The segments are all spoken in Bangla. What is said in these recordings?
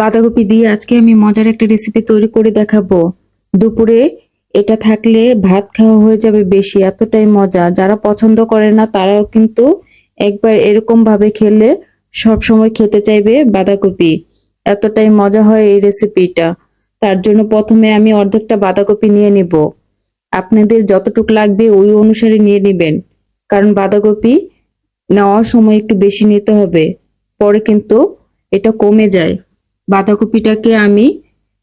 বাঁধাকপি দিয়ে আজকে আমি মজার একটা রেসিপি তৈরি করে দেখাবো। দুপুরে এটা থাকলে ভাত খাওয়া হয়ে যাবে বেশি, এতটাই মজা। যারা পছন্দ করে না, তারাও কিন্তু একবার এরকম ভাবে খেলে সব সময় খেতে চাইবে বাঁধাকপি। এতটাই মজা হয় এই রেসিপিটা তার জন্য প্রথমে আমি অর্ধেকটা বাঁধাকপি নিয়ে নিব। আপনাদের যতটুকু লাগবে ওই অনুসারে নিয়ে নেবেন। কারণ বাঁধাকপি নেওয়ার সময় একটু বেশি নিতে হবে, পরে কিন্তু এটা কমে যায়। বাঁধাকপিটাকে আমি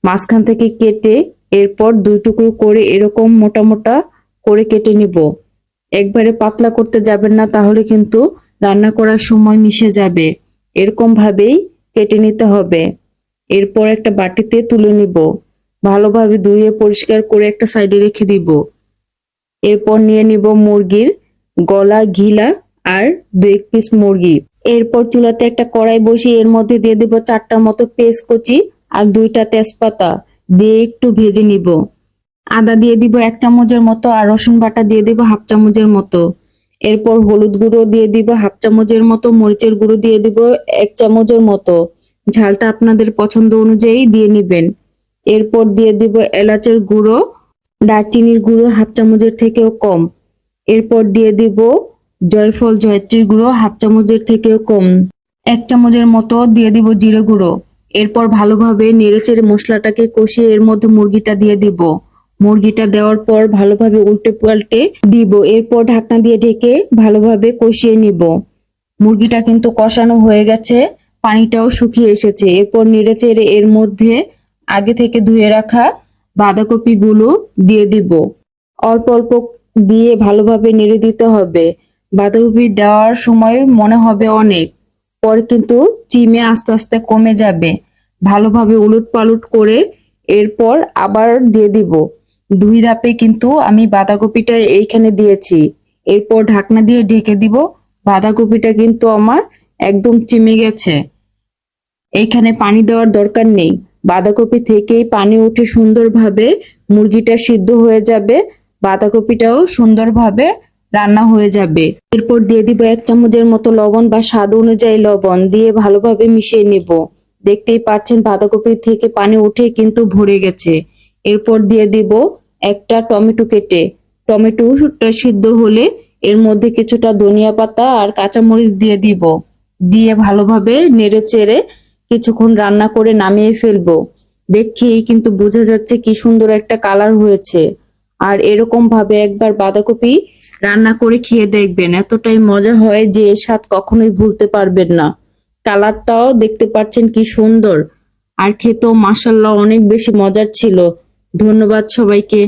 মাঝখান থেকে কেটে এরপর দুই টুকরো করে এরকম মোটা মোটা করে কেটে নিব। একবারে পাতলা করতে যাবেন না, তাহলে কিন্তু রান্না করার সময় মিশে যাবে। এরকম ভাবেই কেটে নিতে হবে। এরপর একটা বাটিতে তুলে নিব। ভালোভাবে ধুয়ে পরিষ্কার করে একটা সাইডে রেখে দিব। এরপর নিয়ে নিব মুরগির গলা, ঘিলা আর দু এক পিস মুরগি। এরপর চুলাতে একটা কড়াই বসিয়ে এর মধ্যে দিয়ে দেব চারটার মতো পেস্ট কচি আর দুইটা তেজপাতা। দিয়ে একটু ভেজে নিব। আদা দিয়ে দিব এক চামচের মতো আর রসুন বাটা দিয়ে দিব হাফ চামচের মতো। এরপর হলুদ গুঁড়ো দিয়ে দিব হাফ চামচের মতো, মরিচের গুঁড়ো দিয়ে দিব এক চামচের মতো। ঝালটা আপনাদের পছন্দ অনুযায়ী দিয়ে নিবেন। এরপর দিয়ে দিব এলাচের গুঁড়ো, দারচিনির গুঁড়ো হাফ চামচের থেকেও কম। এরপর দিয়ে দিব জয়ফল জয়ত্রীর গুঁড়ো হাফ চামচের থেকেও কম। এক চামচের মতো দিয়ে দিব জিরে গুঁড়ো। এরপর ভালোভাবে নেড়েচেড়ে মশলাটাকে কষিয়ে এর মধ্যে মুরগিটা দিয়ে দিব। মুরগিটা দেওয়ার পর ভালোভাবে উল্টে পাল্টে দিব। এরপর ঢাকনা দিয়ে ঢেকে ভালোভাবে কষিয়ে নিব। মুরগিটা কিন্তু কষানো হয়ে গেছে, পানিটাও শুকিয়ে এসেছে। এরপর নেড়েচেড়ে এর মধ্যে আগে থেকে ধুয়ে রাখা বাঁধাকপি গুলো দিয়ে দিব। অল্প অল্প দিয়ে ভালোভাবে নেড়ে দিতে হবে। বাঁধাকপি দেওয়ার সময় মনে হবে অনেক, পরে কিন্তু চিমে আস্তে আস্তে কমে যাবে। ভালোভাবে উলট পালট করে এরপর আবার দিয়ে দিব। দুই ধাপে কিন্তু আমি বাঁধাকপিটা এইখানে দিয়েছি। এরপর ঢাকনা দিয়ে ঢেকে দিব। বাঁধাকপিটা কিন্তু আমার একদম চিমে গেছে। এইখানে পানি দেওয়ার দরকার নেই। বাঁধাকপি থেকেই পানি উঠে সুন্দরভাবে মুরগিটা সিদ্ধ হয়ে যাবে। বাঁধাকপিটাও সুন্দরভাবে রান্না হয়ে যাবে। এরপর দিয়ে দিব এক চামচের মতো লবণ বা স্বাদ অনুযায়ী লবণ দিয়ে ভালোভাবে মিশিয়ে নেব। দেখতেই পাচ্ছেন বাঁধাকপি থেকে পানি উঠে কিন্তু ভরে গেছে। এরপর দিয়ে দিব একটা টমেটো কেটে। টমেটোটা সিদ্ধ হলে এর মধ্যে কিছুটা ধনিয়া পাতা আর কাঁচামরিচ দিয়ে দিব। দিয়ে ভালোভাবে নেড়ে চেড়ে কিছুক্ষণ রান্না করে নামিয়ে ফেলব। দেখেই কিন্তু বোঝা যাচ্ছে কি সুন্দর একটা কালার হয়েছে। আর এরকম ভাবে একবার বাঁধাকপি রান্না করে খেয়ে দেখবেন। এতটাই মজা হয় যে এর স্বাদ কখনোই ভুলতে পারবেন না। কালারটাও দেখতে পাচ্ছেন কি সুন্দর। আর খেতেও মাসাল্লাহ অনেক বেশি মজার ছিল। ধন্যবাদ সবাইকে।